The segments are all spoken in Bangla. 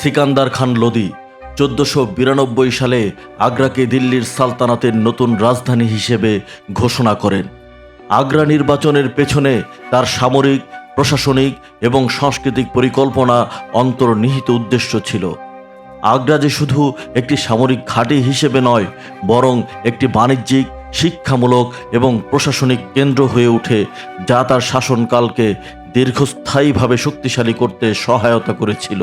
সিকান্দার খান লোদি চোদ্দশো বিরানব্বই সালে আগ্রাকে দিল্লির সালতানাতের নতুন রাজধানী হিসেবে ঘোষণা করেন। আগ্রা নির্বাচনের পেছনে তার সামরিক, প্রশাসনিক এবং সাংস্কৃতিক পরিকল্পনা অন্তর্নিহিত উদ্দেশ্য ছিল। আগ্রা যে শুধু একটি সামরিক ঘাঁটি হিসেবে নয়, বরং একটি বাণিজ্যিক, শিক্ষামূলক এবং প্রশাসনিক কেন্দ্র হয়ে ওঠে, যা তার শাসনকালকে দীর্ঘস্থায়ীভাবে শক্তিশালী করতে সহায়তা করেছিল।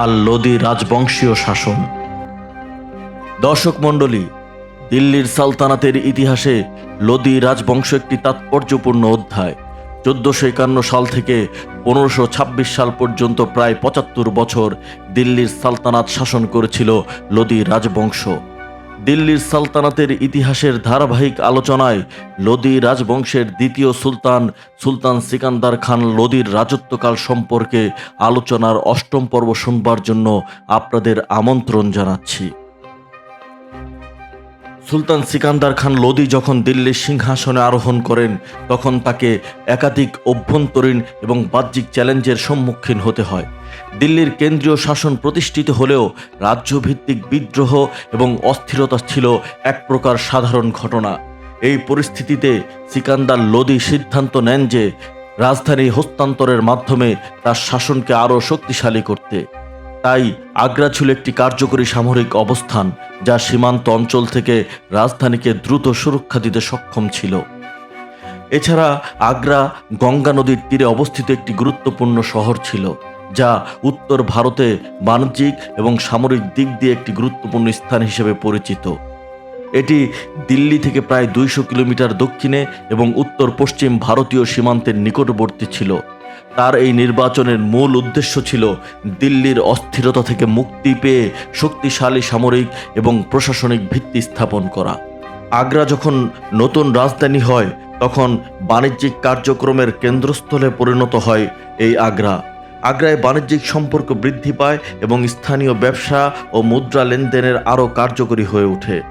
আর লোদি রাজবংশীয় শাসন। দর্শক মণ্ডলী, দিল্লির সালতানাতের ইতিহাসে লোদি রাজবংশ একটি তাৎপর্যপূর্ণ অধ্যায়। চোদ্দশো একান্ন সাল থেকে পনেরোশো ছাব্বিশ সাল পর্যন্ত প্রায় পঁচাত্তর বছর দিল্লির সালতানাত শাসন করেছিল লোদি রাজবংশ। দিল্লির সালতানাতের ইতিহাসের ধারাবাহিক আলোচনায় লোদি রাজবংশের দ্বিতীয় সুলতান সুলতান সিকান্দার খান লোদির রাজত্বকাল সম্পর্কে আলোচনার অষ্টম পর্ব শুনবার জন্য আপনাদের আমন্ত্রণ জানাচ্ছি। সুলতান সিকান্দার খান লোদি যখন দিল্লির সিংহাসনে আরোহণ করেন, তখন তাকে একাধিক অভ্যন্তরীণ এবং বাহ্যিক চ্যালেঞ্জের সম্মুখীন হতে হয়। দিল্লির কেন্দ্রীয় শাসন প্রতিষ্ঠিত হলেও রাজ্যভিত্তিক বিদ্রোহ এবং অস্থিরতা ছিল এক প্রকার সাধারণ ঘটনা। এই পরিস্থিতিতে সিকান্দার লোদি সিদ্ধান্ত নেন যে, রাজধানী হস্তান্তরের মাধ্যমে তার শাসনকে আরও শক্তিশালী করতে। তাই আগ্রা ছিল একটি কার্যকরী সামরিক অবস্থান, যা সীমান্ত অঞ্চল থেকে রাজধানীকে দ্রুত সুরক্ষা দিতে সক্ষম ছিল। এছাড়া আগ্রা গঙ্গা নদীর তীরে অবস্থিত একটি গুরুত্বপূর্ণ শহর ছিল, যা উত্তর ভারতে বাণিজ্যিক এবং সামরিক দিক দিয়ে একটি গুরুত্বপূর্ণ স্থান হিসেবে পরিচিত। এটি দিল্লি থেকে প্রায় দুইশো কিলোমিটার দক্ষিণে এবং উত্তর পশ্চিম ভারতীয় সীমান্তের নিকটবর্তী ছিল। তার এই নির্বাচনের মূল উদ্দেশ্য ছিল দিল্লির অস্থিরতা থেকে মুক্তি পেয়ে শক্তিশালী সামরিক এবং প্রশাসনিক ভিত্তি স্থাপন করা। আগ্রা যখন নতুন রাজধানী হয়, তখন বাণিজ্যিক কার্যক্রমের কেন্দ্রস্থলে পরিণত হয় এই আগ্রা। আগ্রায় বাণিজ্যিক সম্পর্ক বৃদ্ধি পায় এবং স্থানীয় ব্যবসা ও মুদ্রা লেনদেনের আরও কার্যকরী হয়ে ওঠে।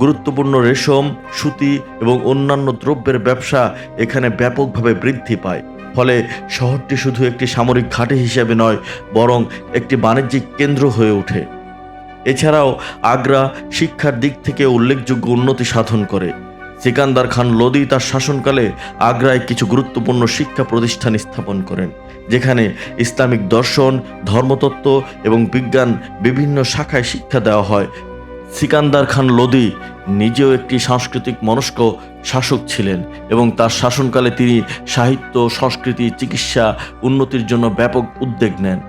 গুরুত্বপূর্ণ রেশম, সুতি এবং অন্যান্য দ্রব্যের ব্যবসা এখানে ব্যাপকভাবে বৃদ্ধি পায়। ফলে শহরটি শুধু একটি সামরিক ঘাঁটি হিসেবে নয়, বরং একটি বাণিজ্যিক কেন্দ্র হয়ে ওঠে। এছাড়াও আগ্রা শিক্ষার দিক থেকে উল্লেখযোগ্য উন্নতি সাধন করে। সিকান্দার খান লোদি তার শাসনকালে আগ্রায় কিছু গুরুত্বপূর্ণ শিক্ষা প্রতিষ্ঠান স্থাপন করেন, যেখানে ইসলামিক দর্শন, ধর্মতত্ত্ব এবং বিজ্ঞান বিভিন্ন শাখায় শিক্ষা দেওয়া হয়। সিকান্দার খান লোদি নিজেও একটি সাংস্কৃতিক মনস্ক শাসক ছিলেন এবং তার শাসনকালে তিনি সাহিত্য, সংস্কৃতি, চিকিৎসা উন্নতির জন্য ব্যাপক উদ্যোগ নেন।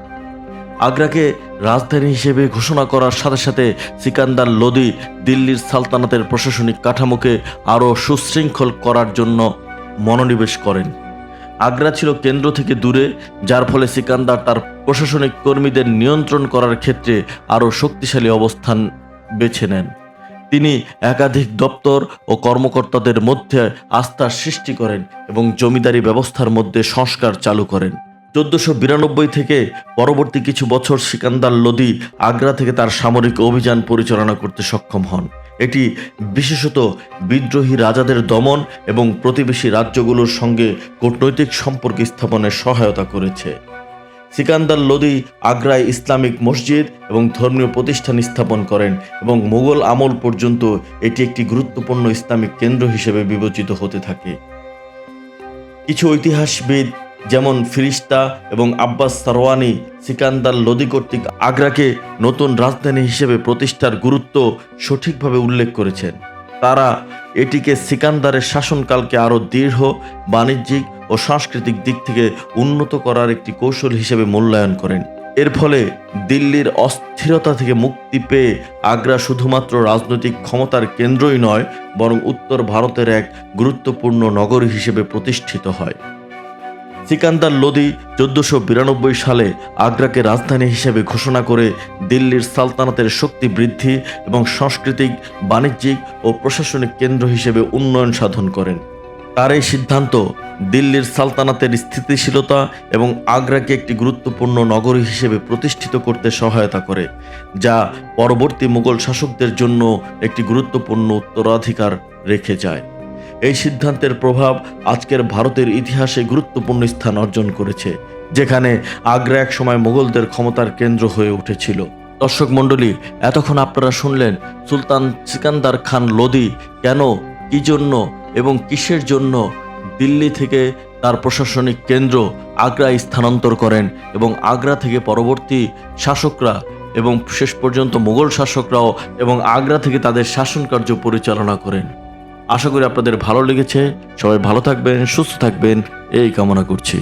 আগ্রাকে রাজধানী হিসেবে ঘোষণা করার সাথে সাথে সিকান্দার লোদি দিল্লির সালতানাতের প্রশাসনিক কাঠামোকে আরও সুশৃঙ্খল করার জন্য মনোনিবেশ করেন। আগ্রা ছিল কেন্দ্র থেকে দূরে, যার ফলে সিকান্দার তার প্রশাসনিক কর্মীদের নিয়ন্ত্রণ করার ক্ষেত্রে আরও শক্তিশালী অবস্থান বেছে নেন। তিনি একাধিক দপ্তর ও কর্মকর্তাদের মধ্যে আস্থার সৃষ্টি করেন এবং জমিদারি ব্যবস্থার মধ্যে সংস্কার চালু করেন। চোদ্দশো বিরানব্বই থেকে পরবর্তী কিছু বছর সিকান্দার লোদি আগ্রা থেকে তার সামরিক অভিযান পরিচালনা করতে সক্ষম হন। এটি বিশেষত বিদ্রোহী রাজাদের দমন এবং প্রতিবেশী রাজ্যগুলোর সঙ্গে কূটনৈতিক সম্পর্ক স্থাপনে সহায়তা করেছে। সিকান্দার লোদি আগ্রায় ইসলামিক মসজিদ এবং ধর্মীয় প্রতিষ্ঠান স্থাপন করেন এবং মুঘল আমল পর্যন্ত এটি একটি গুরুত্বপূর্ণ ইসলামিক কেন্দ্র হিসেবে বিবেচিত হতে থাকে। কিছু ঐতিহাসবিদ যেমন ফিরিস্তা এবং আব্বাস সারওয়ানি সিকান্দার লোদি কর্তৃক আগ্রাকে নতুন রাজধানী হিসেবে প্রতিষ্ঠার গুরুত্ব সঠিকভাবে উল্লেখ করেছেন। তারা এটিকে সিকান্দারের শাসনকালকে আরও দৃঢ়, বাণিজ্যিক ও সাংস্কৃতিক দিক থেকে উন্নত করার একটি কৌশল হিসেবে মূল্যায়ন করেন। এর ফলে দিল্লির অস্থিরতা থেকে মুক্তি পেয়ে আগ্রা শুধুমাত্র রাজনৈতিক ক্ষমতার কেন্দ্রই নয়, বরং উত্তর ভারতের এক গুরুত্বপূর্ণ নগরী হিসেবে প্রতিষ্ঠিত হয়। সিকান্দার লোদি চোদ্দশো বিরানব্বই সালে আগ্রাকে রাজধানী হিসেবে ঘোষণা করে দিল্লির সালতানাতের শক্তি বৃদ্ধি এবং সাংস্কৃতিক, বাণিজ্যিক ও প্রশাসনিক কেন্দ্র হিসেবে উন্নয়ন সাধন করেন। তার এই সিদ্ধান্ত দিল্লির সালতানাতের স্থিতিশীলতা এবং আগ্রাকে একটি গুরুত্বপূর্ণ নগরী হিসেবে প্রতিষ্ঠিত করতে সহায়তা করে, যা পরবর্তী মুঘল শাসকদের জন্য একটি গুরুত্বপূর্ণ উত্তরাধিকার রেখে যায়। এই সিদ্ধান্তের প্রভাব আজকের ভারতের ইতিহাসে গুরুত্বপূর্ণ স্থান অর্জন করেছে, যেখানে আগ্রা এক সময় মুঘলদের ক্ষমতার কেন্দ্র হয়ে উঠেছিল। দর্শক মণ্ডলী, এতক্ষণ আপনারা শুনলেন সুলতান সিকান্দার খান লোদি কেন, কি জন্য এবং কিসের জন্য দিল্লি থেকে তার প্রশাসনিক কেন্দ্র আগ্রায় স্থানান্তর করেন এবং আগ্রা থেকে পরবর্তী শাসকরা এবং শেষ পর্যন্ত মোগল শাসকরাও এবং আগ্রা থেকে তাদের শাসন কার্য পরিচালনা করেন। আশা করি আপনাদের ভালো লেগেছে। সবাই ভালো থাকবেন, সুস্থ থাকবেন। এই কামনা করছি।